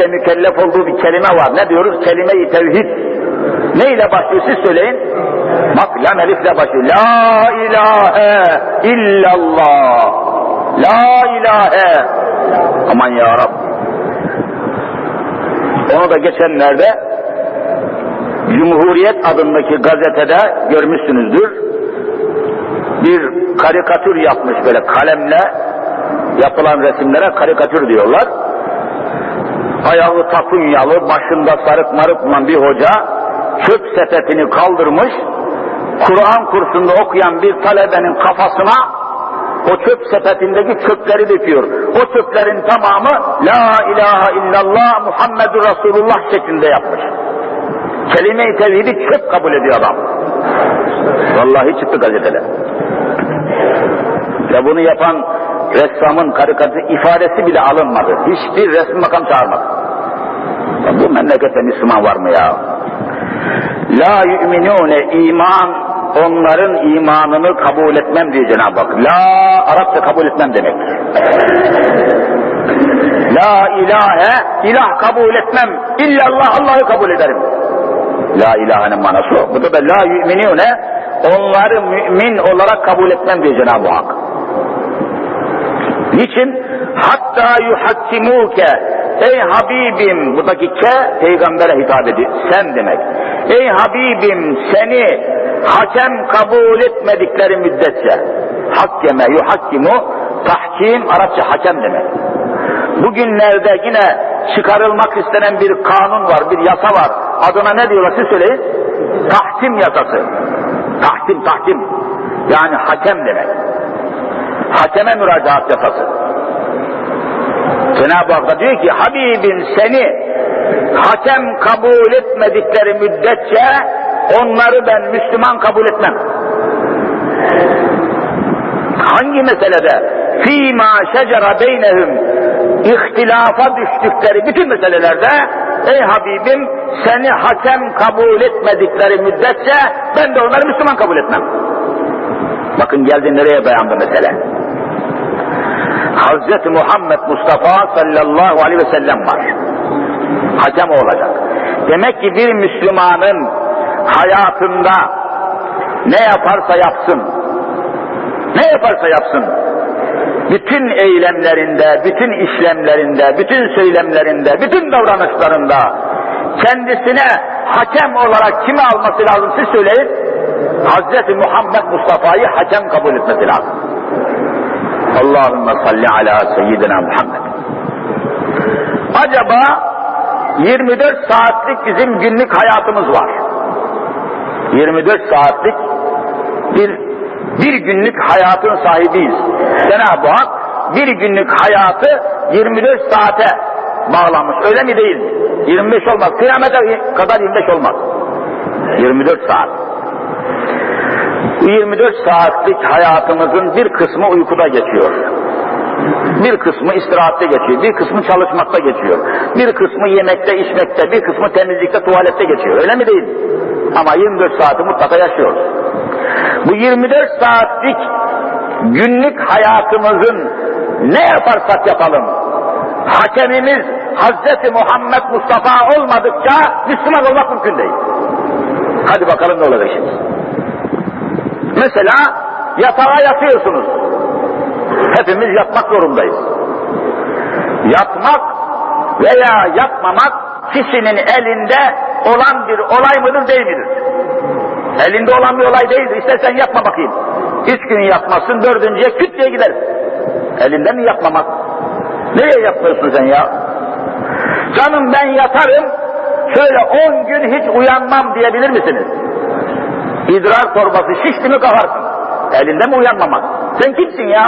etmekle mükellef olduğu bir kelime var. Ne diyoruz? Kelime-i tevhid. Ne ile başlıyor siz söyleyin. Bak lam elifle başlıyor. La ilahe illallah. La ilahe. Aman ya Rab. Onu da geçenlerde Cumhuriyet adındaki gazetede görmüşsünüzdür. Bir karikatür yapmış böyle kalemle yapılan resimlere karikatür diyorlar. Ayağı tapunyalı, başında sarık marık olan bir hoca çöp sepetini kaldırmış, Kur'an kursunda okuyan bir talebenin kafasına o çöp sepetindeki çöpleri döküyor. O çöplerin tamamı La ilahe illallah Muhammedur Resulullah şeklinde yapmış. Kelime-i tevhidi çöp kabul ediyor adam. Vallahi çıktı gazetede. Ve bunu yapan ressamın karikatür ifadesi bile alınmadı. Hiçbir resim makam çağırmadı. Ya bu memlekette Müslüman var mı ya? La yu'minune iman onların imanını kabul etmem diyor Cenab-ı Hak. La Arapça kabul etmem demek. La ilahe ilah kabul etmem. İllallah Allah'ı kabul ederim. La ilahenin manası o. Bu da la yu'minune onları mümin olarak kabul etmem diyor Cenab-ı Hak. Niçin? Hatta yuhakkimuke Ey Habibim, buradaki ke peygambere hitap ediyor, sen demek. Ey Habibim seni hakem kabul etmedikleri müddetçe, hakkeme, yuhakkimu, tahkim, Arapça hakem demek. Bugünlerde yine çıkarılmak istenen bir kanun var, bir yasa var. Adına ne diyorlar siz söyleyin? Tahkim yasası. Tahkim, tahkim. Yani hakem demek. Hakeme müracaat yasası. Cenab-ı Hak da diyor ki Habibim seni hakem kabul etmedikleri müddetçe onları ben Müslüman kabul etmem. Hangi meselede? Fîmâ şecera beynehum ihtilafa düştükleri bütün meselelerde ey Habibim seni hakem kabul etmedikleri müddetçe ben de onları Müslüman kabul etmem. Bakın geldi nereye dayandı mesele. Hazreti Muhammed Mustafa sallallahu aleyhi ve sellem var. Hakem olacak. Demek ki bir Müslümanın hayatında ne yaparsa yapsın, ne yaparsa yapsın, bütün eylemlerinde, bütün işlemlerinde, bütün söylemlerinde, bütün davranışlarında kendisine hakem olarak kimi alması lazım siz söyleyin. Hazreti Muhammed Mustafa'yı hakem kabul etmesi lazım. Allahümme salli ala seyyidina Muhammed. Acaba 24 saatlik bizim günlük hayatımız var. 24 saatlik bir bir günlük hayatın sahibiyiz. Cenab-ı Hak bir günlük hayatı 24 saate bağlamış. Öyle mi değil mi? 25 olmaz. Kıyamete kadar 25 olmaz. 24 saat. Bu 24 saatlik hayatımızın bir kısmı uykuda geçiyor. Bir kısmı istirahatte geçiyor, bir kısmı çalışmakta geçiyor, bir kısmı yemekte, içmekte, bir kısmı temizlikte, tuvalette geçiyor. Öyle mi değil? Ama 24 saati mutlaka yaşıyoruz. Bu 24 saatlik günlük hayatımızın ne yaparsak yapalım, hakemimiz Hazreti Muhammed Mustafa olmadıkça Müslüman olmak mümkün değil. Hadi bakalım ne olacak şimdi. Mesela yatağa yatıyorsunuz. Hepimiz yatmak zorundayız. Yatmak veya yatmamak kişinin elinde olan bir olay mıdır değil midir? Elinde olan bir olay değildir. İstersen yapma bakayım. Üç gün yapmasın, dördüncüye küt diye gider. Elinde mi yapmamak? Nereye yapmıyorsun sen ya? Canım ben yatarım, şöyle on gün hiç uyanmam diyebilir misiniz? İdrar torbası şişti mi kafarsın. Elinde mi uyanmamak? Sen kimsin ya?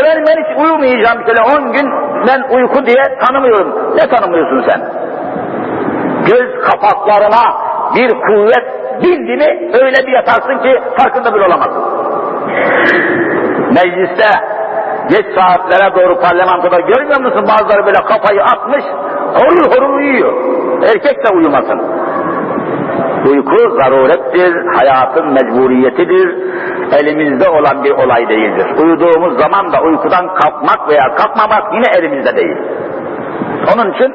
Efendim ben hiç uyumayacağım şöyle on gün ben uyku diye tanımıyorum. Ne tanımıyorsun sen? Göz kapaklarına bir kuvvet bindi mi öyle bir yatarsın ki farkında bile olamazsın. Mecliste geç saatlere doğru parlamentoda görmüyor musun bazıları böyle kafayı atmış horul horul uyuyor. Erkek de uyumasın. Uyku zarurettir, hayatın mecburiyetidir, elimizde olan bir olay değildir. Uyuduğumuz zaman da uykudan kalkmak veya kalkmamak yine elimizde değil. Onun için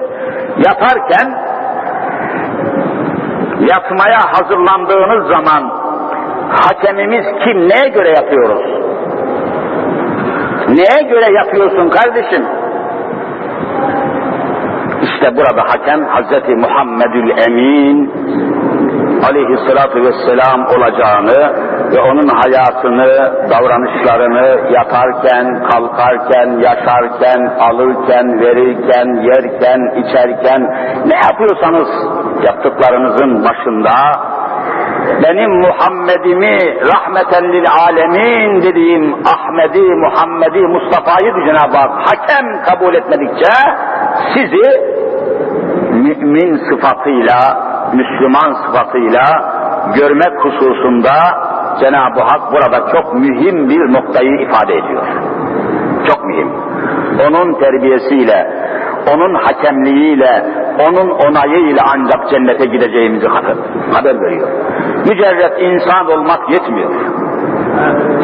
yatarken yatmaya hazırlandığınız zaman hakemimiz kim, neye göre yapıyoruz? Neye göre yapıyorsun kardeşim? İşte burada hakem Hazreti Muhammedül Emin aleyhissalatu vesselam olacağını ve onun hayatını, davranışlarını yatarken, kalkarken, yaşarken, alırken, verirken, yerken, içerken ne yapıyorsanız yaptıklarınızın başında benim Muhammed'imi rahmeten lil alemin dediğim Ahmedi, Muhammed'i, Mustafa'yı Cenab-ı Hak hakem kabul etmedikçe sizi mümin sıfatıyla, Müslüman sıfatıyla görmek hususunda Cenab-ı Hak burada çok mühim bir noktayı ifade ediyor. Çok mühim. Onun terbiyesiyle, onun hakemliğiyle, onun onayıyla ancak cennete gideceğimizi haber, haber veriyor. Mücerret insan olmak yetmiyor.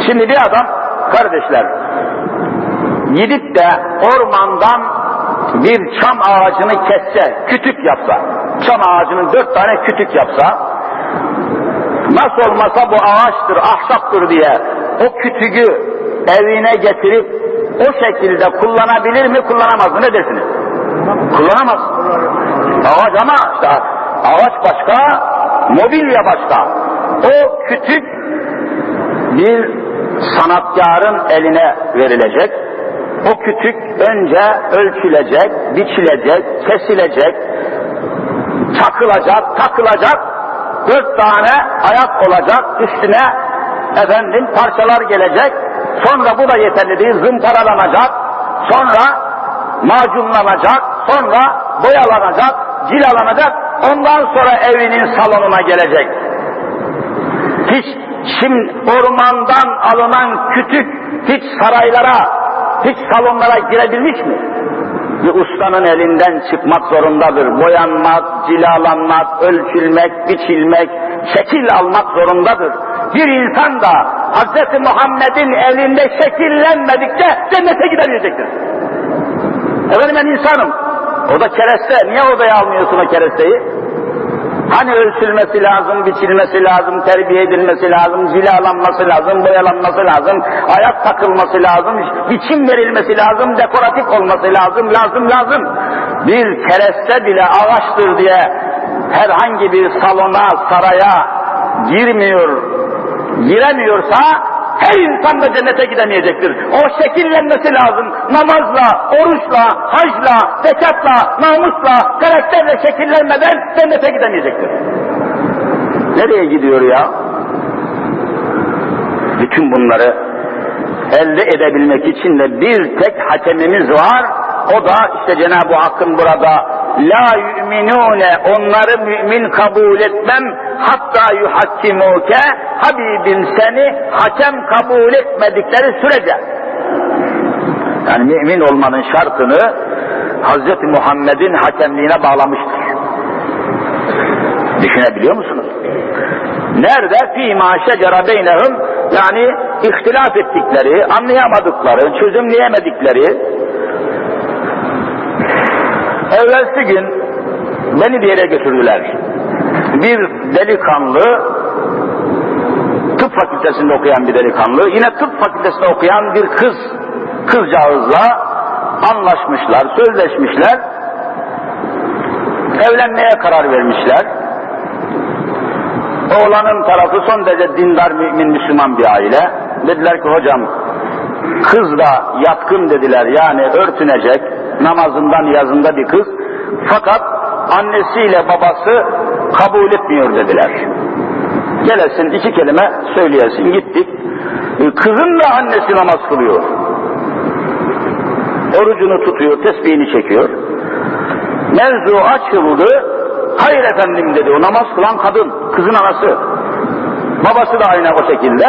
Şimdi bir adam, kardeşler, gidip de ormandan bir çam ağacını kesse, kütük yapsa, çam ağacının dört tane kütük yapsa, nasıl olmasa bu ağaçtır, ahşaptır diye o kütüğü evine getirip o şekilde kullanabilir mi, kullanamaz mı? Ne dersiniz? Kullanamaz. Ağaç ama işte ağaç başka, mobilya başka. O kütük bir sanatkarın eline verilecek. O kütük önce ölçülecek, biçilecek, kesilecek, çakılacak, takılacak, dört tane ayak olacak, üstüne efendim parçalar gelecek, sonra bu da yeterli değil, zımparalanacak, sonra macunlanacak, sonra boyalanacak, cilalanacak, ondan sonra evinin salonuna gelecek. Hiç şimdi ormandan alınan kütük hiç saraylara, hiç salonlara girebilmiş mi? Bir ustanın elinden çıkmak zorundadır. Boyanmak, cilalanmak, ölçülmek, biçilmek, şekil almak zorundadır. Bir insan da Hz. Muhammed'in elinde şekillenmedikçe cennete gidemeyecektir. Efendim ben insanım. O da kereste. Niye odaya almıyorsun o keresteyi? Hani ölçülmesi lazım, biçilmesi lazım, terbiye edilmesi lazım, cilalanması lazım, boyalanması lazım, ayak takılması lazım, biçim verilmesi lazım, dekoratif olması lazım, lazım, lazım. Bir kereste bile ağaçtır diye herhangi bir salona, saraya girmiyor, giremiyorsa her insan da cennete gidemeyecektir. O şekillenmesi lazım. Namazla, oruçla, hacla, zekatla, namusla, karakterle şekillenmeden cennete gidemeyecektir. Nereye gidiyor ya? Bütün bunları elde edebilmek için de bir tek hakemimiz var. O da işte Cenab-ı Hakk'ın burada la yu'minune onları mümin kabul etmem hatta yuhakkimuke Habibim seni hakem kabul etmedikleri sürece yani mümin olmanın şartını Hz. Muhammed'in hakemliğine bağlamıştır. Düşünebiliyor musunuz? Nerede? Fîmâ şecera beynehum yani ihtilaf ettikleri, anlayamadıkları, çözümleyemedikleri evvelsi gün beni bir yere götürdüler. Bir delikanlı tıp fakültesinde okuyan bir delikanlı, yine tıp fakültesinde okuyan bir kız, kızcağızla anlaşmışlar, sözleşmişler, evlenmeye karar vermişler. Oğlanın tarafı son derece dindar, mümin, Müslüman bir aile. Dediler ki hocam, kız da yatkın dediler, yani örtünecek, namazından yazında bir kız. Fakat annesiyle babası kabul etmiyor dediler. Gelesin iki kelime söyleyesin gittik. Kızın da annesi namaz kılıyor. Orucunu tutuyor, tesbihini çekiyor. Mevzu açıldı. Hayır efendim dedi o namaz kılan kadın, kızın anası. Babası da aynı o şekilde.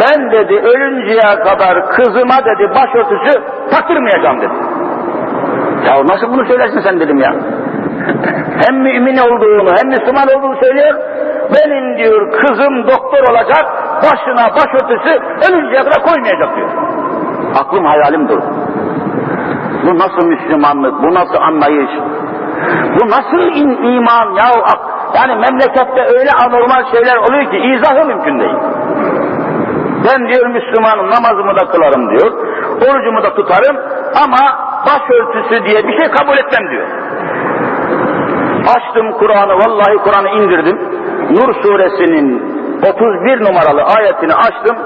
Ben dedi ölünceye kadar kızıma dedi başörtüsü taktırmayacağım dedi. Ya nasıl bunu söylersin sen dedim ya. Hem mümin olduğunu hem Müslüman olduğunu söylüyor. Benim diyor kızım doktor olacak, başına başörtüsü ölünceye kadar koymayacak diyor. Aklım hayalim durdu. Bu nasıl Müslümanlık, bu nasıl anlayış, bu nasıl in, iman ya yani memlekette öyle anormal şeyler oluyor ki izahı mümkün değil. Ben diyor Müslümanım namazımı da kılarım diyor, orucumu da tutarım ama başörtüsü diye bir şey kabul etmem diyor. Açtım Kur'an'ı, vallahi Kur'an'ı indirdim. Nur suresinin 31 numaralı ayetini açtım.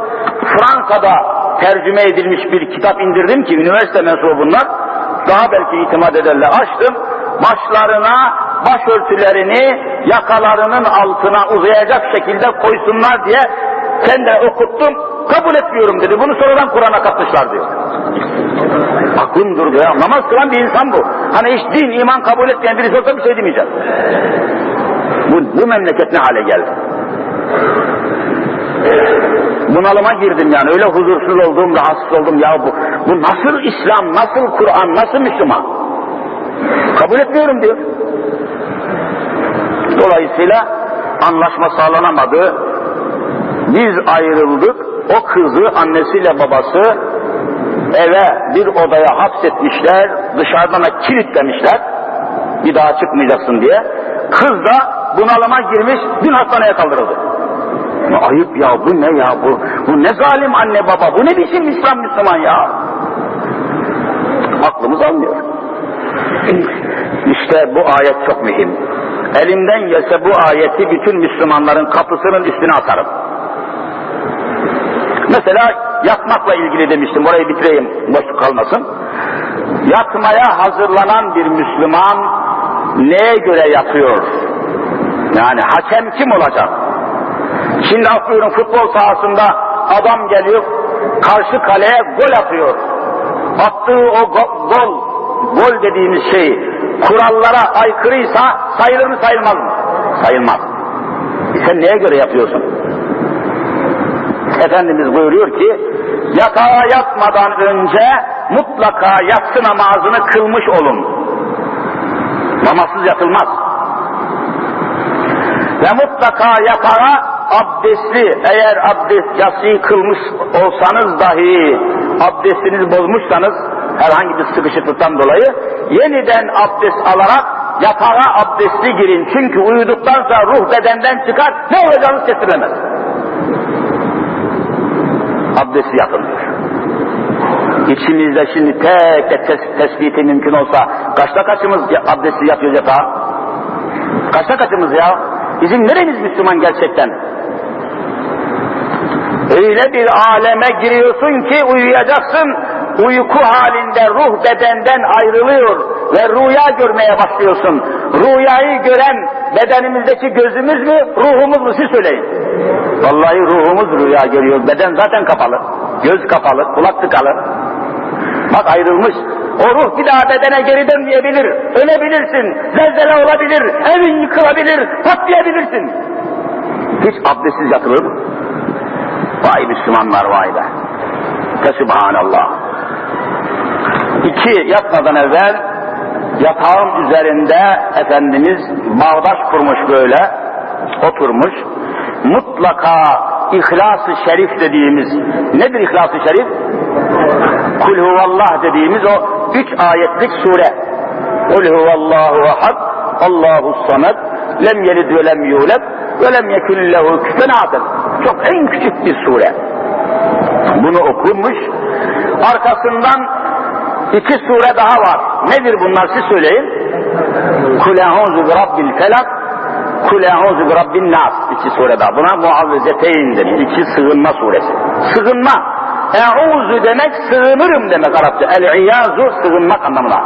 Fransa'da tercüme edilmiş bir kitap indirdim ki üniversite mensubu bunlar. Daha belki itimat ederler. Açtım. Başlarına başörtülerini yakalarının altına uzayacak şekilde koysunlar diye sen de okuttum. Kabul etmiyorum dedi. Bunu sonradan Kur'an'a katmışlar diyor. Aklım durdu ya. Namaz kılan bir insan bu. Hani hiç din, iman kabul etmeyen birisi olsa bir şey demeyeceğim. Bu, bu memleket ne hale geldi? Bunalıma girdim yani öyle huzursuz oldum, rahatsız oldum ya bu, bu nasıl İslam, nasıl Kur'an, nasıl Müslüman? Kabul etmiyorum diyor. Dolayısıyla anlaşma sağlanamadı. Biz ayrıldık. O kızı annesiyle babası eve bir odaya hapsetmişler. Dışarıdan da kilitlemişler. Bir daha çıkmayacaksın diye. Kız da bunalıma girmiş. Dün hastaneye kaldırıldı. Ya ayıp ya bu ne ya bu? Bu ne zalim anne baba? Bu ne biçim İslam Müslüman ya? Aklımız almıyor. İşte bu ayet çok mühim. Elimden gelse bu ayeti bütün Müslümanların kapısının üstüne atarım. Mesela yatmakla ilgili demiştim, orayı bitireyim, boşluk kalmasın. Yatmaya hazırlanan bir Müslüman neye göre yatıyor? Yani hakem kim olacak? Şimdi atıyorum futbol sahasında adam geliyor, karşı kaleye gol atıyor. Attığı o go gol, gol dediğimiz şey kurallara aykırıysa sayılır mı sayılmaz mı? Sayılmaz. Sen neye göre yapıyorsun? Efendimiz buyuruyor ki yatağa yatmadan önce mutlaka yatsı namazını kılmış olun. Namazsız yatılmaz. Ve mutlaka yatağa abdestli eğer abdest yatsıyı kılmış olsanız dahi abdestinizi bozmuşsanız herhangi bir sıkışıklıktan dolayı yeniden abdest alarak yatağa abdestli girin. Çünkü uyuduktan sonra ruh bedenden çıkar ne olacağınız kestirilemez. Abdesti yapılıyor. İçimizde şimdi tek tek tes tespiti mümkün olsa kaçta kaçımız abdesti yapıyoruz yatağa? Kaçta kaçımız ya? Bizim neremiz Müslüman gerçekten? Öyle bir aleme giriyorsun ki uyuyacaksın, uyku halinde ruh bedenden ayrılıyor ve rüya görmeye başlıyorsun. Rüyayı gören bedenimizdeki gözümüz mü, ruhumuz mu siz söyleyin. Vallahi ruhumuz rüya görüyor, beden zaten kapalı. Göz kapalı, kulak tıkalı. Bak ayrılmış. O ruh bir daha bedene geri dönmeyebilir. Ölebilirsin, zelzele olabilir, evin yıkılabilir, patlayabilirsin. Hiç abdestsiz yatılır mı? Vay Müslümanlar vay be. Fesubhanallah. İki, yatmadan evvel yatağın üzerinde Efendimiz bağdaş kurmuş böyle, oturmuş. Mutlaka İhlas-ı Şerif dediğimiz, nedir İhlas-ı Şerif? Kul huvallah dediğimiz o üç ayetlik sure. Kul huvallahu ahad, Allahu samed, lem yelid ve lem yulad ve lem yekun lehu. Çok en küçük bir sure. Bunu okunmuş. Arkasından iki sure daha var. Nedir bunlar siz söyleyin. Kul e'uzu bi rabbil felak Kul e'uzu bi rabbin nas. İki sure daha. Buna muavvizeteyn denir. İki sığınma suresi. Sığınma. E'uzu demek sığınırım demek Arapça. El-iyazu sığınmak anlamına.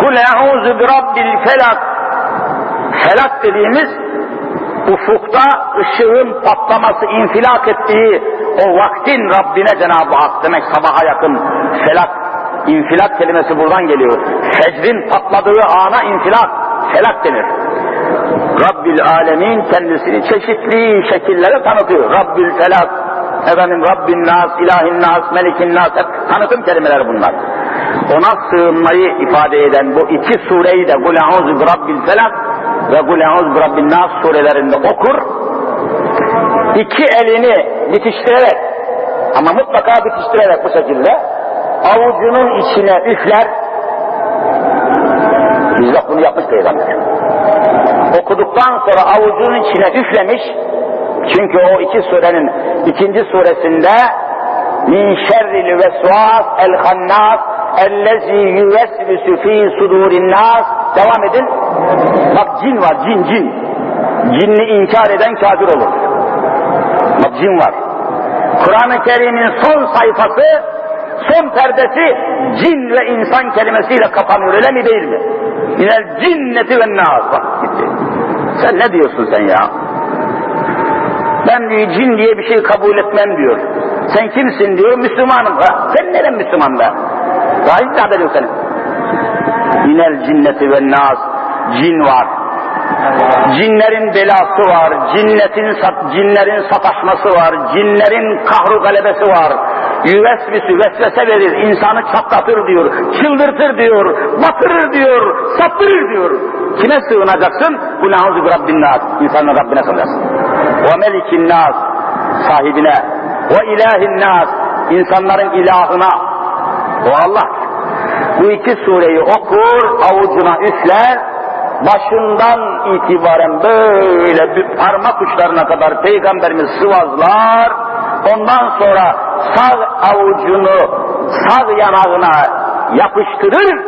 Kul e'uzu bi rabbil felak. Felak dediğimiz ufukta ışığın patlaması, infilak ettiği o vaktin Rabbine Cenab-ı Hak demek sabaha yakın felak, infilak kelimesi buradan geliyor. Fecrin patladığı ana infilak, felak denir. Rabbil alemin kendisini çeşitli şekillere tanıtıyor. Rabbil felak, efendim Rabbin nas, ilahin nas, melikin nas, hep tanıtım kelimeler bunlar. Ona sığınmayı ifade eden bu iki sureyi de Kul Eûzü bi Rabbil Felak ve Kul Eûzü bi Rabbin Nas surelerinde okur. İki elini bitiştirerek ama mutlaka bitiştirerek bu şekilde avucunun içine üfler. Bizzat bunu yapmış peygamber. Okuduktan sonra avucunun içine üflemiş. Çünkü o iki surenin ikinci suresinde min şerril vesvas el hannas ellezi yüvesvisu fi sudurin nas devam edin. Bak cin var cin cin. Cinni inkar eden kafir olur. Bak cin var. Kur'an-ı Kerim'in son sayfası, son perdesi cin ve insan kelimesiyle kapanıyor öyle mi değil mi? Minel cinneti ve nas. Bak gitti. Sen ne diyorsun sen ya? Ben diyor cin diye bir şey kabul etmem diyor. Sen kimsin diyor, Müslümanım. Ha, sen neden Müslüman be? Daha hiç haber yok. Minel cinneti ve nas. Cin var. Cinlerin belası var, cinnetin cinlerin sataşması var, cinlerin kahru galebesi var. Yüvesvisi vesvese verir, insanı çatlatır diyor, çıldırtır diyor, batırır diyor, saptırır diyor. Kime sığınacaksın? A'udhu bi rabbin nas. İnsanın Rabbine sığınacaksın. Ve melikin nas. Sahibine. Ve ilahin nas. İnsanların ilahına. O Allah. Bu iki sureyi okur, avucuna üfler, başından itibaren böyle bir parmak uçlarına kadar Peygamberimiz sıvazlar, ondan sonra sağ avucunu sağ yanağına yapıştırır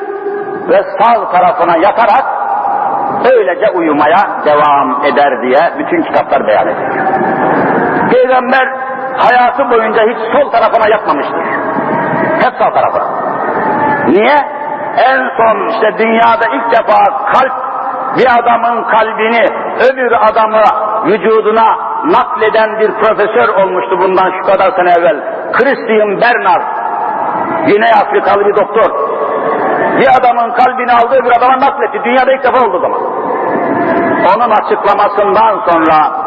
ve sağ tarafına yatarak öylece uyumaya devam eder diye bütün kitaplar beyan ediyor. Peygamber hayatı boyunca hiç sol tarafına yatmamıştır. Hep sağ tarafına. Niye? En son işte dünyada ilk defa kalp bir adamın kalbini öbür adamı vücuduna nakleden bir profesör olmuştu bundan şu kadar sene evvel. Christian Bernard. Güney Afrikalı bir doktor. Bir adamın kalbini aldı öbür adama nakletti. Dünyada ilk defa oldu zaman. Onun açıklamasından sonra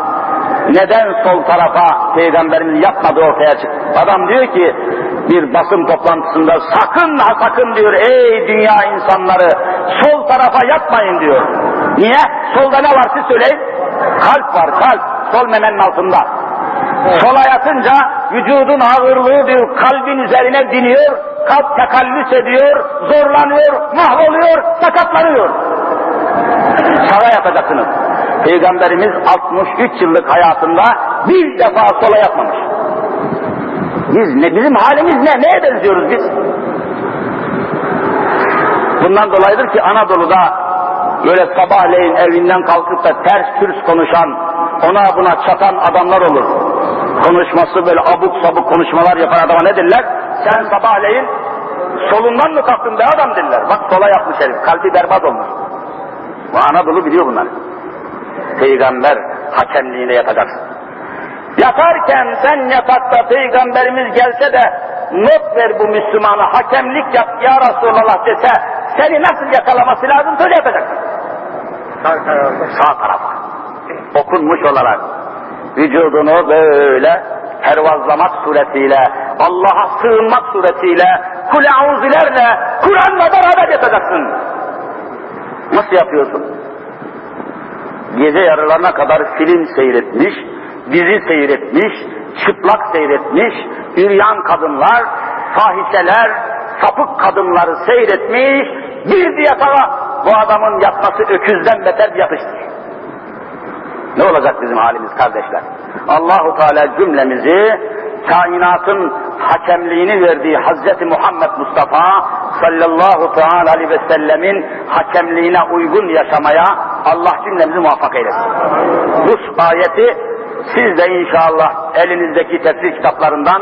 neden sol tarafa peygamberimiz yapmadı ortaya çıktı. Adam diyor ki bir basın toplantısında sakın ha sakın diyor ey dünya insanları sol tarafa yatmayın diyor. Niye? Solda ne var siz söyleyin? Kalp var kalp. Sol memenin altında. Sola yatınca vücudun ağırlığı diyor kalbin üzerine biniyor. Kalp tekallüs ediyor, zorlanıyor, mahvoluyor, sakatlanıyor. Sağa yatacaksınız. Peygamberimiz 63 yıllık hayatında bir defa sola yatmamış. Biz ne, bizim halimiz ne? Neye benziyoruz biz? Bundan dolayıdır ki Anadolu'da böyle sabahleyin evinden kalkıp da ters kürs konuşan, ona buna çatan adamlar olur. Konuşması böyle abuk sabuk konuşmalar yapan adama ne derler? Sen sabahleyin solundan mı kalktın be adam derler. Bak sola yapmış herif, kalbi berbat olmuş. Bu Anadolu biliyor bunları. Peygamber hakemliğine yatacaksın. Yatarken sen yatakta peygamberimiz gelse de not ver bu Müslümana hakemlik yap ya Resulallah dese seni nasıl yakalaması lazım söyle yapacaksın. Sağ tarafa. Okunmuş olarak vücudunu böyle pervazlamak suretiyle Allah'a sığınmak suretiyle kule auzilerle Kur'an'la beraber yatacaksın. Nasıl yapıyorsun? Gece yarılarına kadar film seyretmiş, dizi seyretmiş, çıplak seyretmiş, üryan kadınlar, fahişeler, sapık kadınları seyretmiş, bir yatağa bu adamın yatması öküzden beter bir yatıştır. Ne olacak bizim halimiz kardeşler? Allahu Teala cümlemizi kainatın hakemliğini verdiği Hazreti Muhammed Mustafa sallallahu teala aleyhi ve sellemin hakemliğine uygun yaşamaya Allah cümlemizi muvaffak eylesin. Bu ayeti siz de inşallah elinizdeki tefsir kitaplarından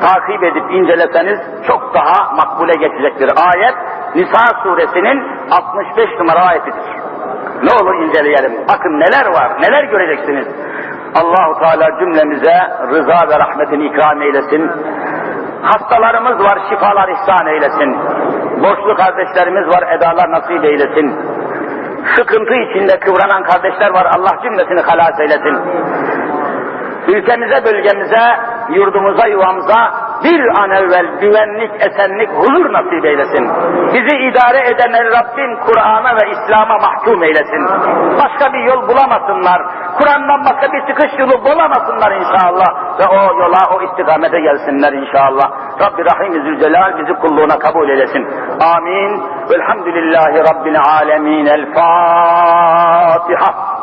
takip edip inceleseniz çok daha makbule geçecektir. Ayet Nisa suresinin 65 numara ayetidir. Ne olur inceleyelim. Bakın neler var, neler göreceksiniz. Allahu Teala cümlemize rıza ve rahmetini ikram eylesin. Hastalarımız var, şifalar ihsan eylesin. Borçlu kardeşlerimiz var, edalar nasip eylesin. Sıkıntı içinde kıvranan kardeşler var, Allah cümlesini halas eylesin. Ülkemize, bölgemize, yurdumuza, yuvamıza bir an evvel güvenlik, esenlik, huzur nasip eylesin. Bizi idare eden el Rabbim Kur'an'a ve İslam'a mahkum eylesin. Başka bir yol bulamasınlar. Kur'an'dan başka bir çıkış yolu bulamasınlar inşallah. Ve o yola, o istikamete gelsinler inşallah. Rabbi Rahim Zülcelal bizi kulluğuna kabul eylesin. Amin. Velhamdülillahi Rabbil alemin. El Fatiha.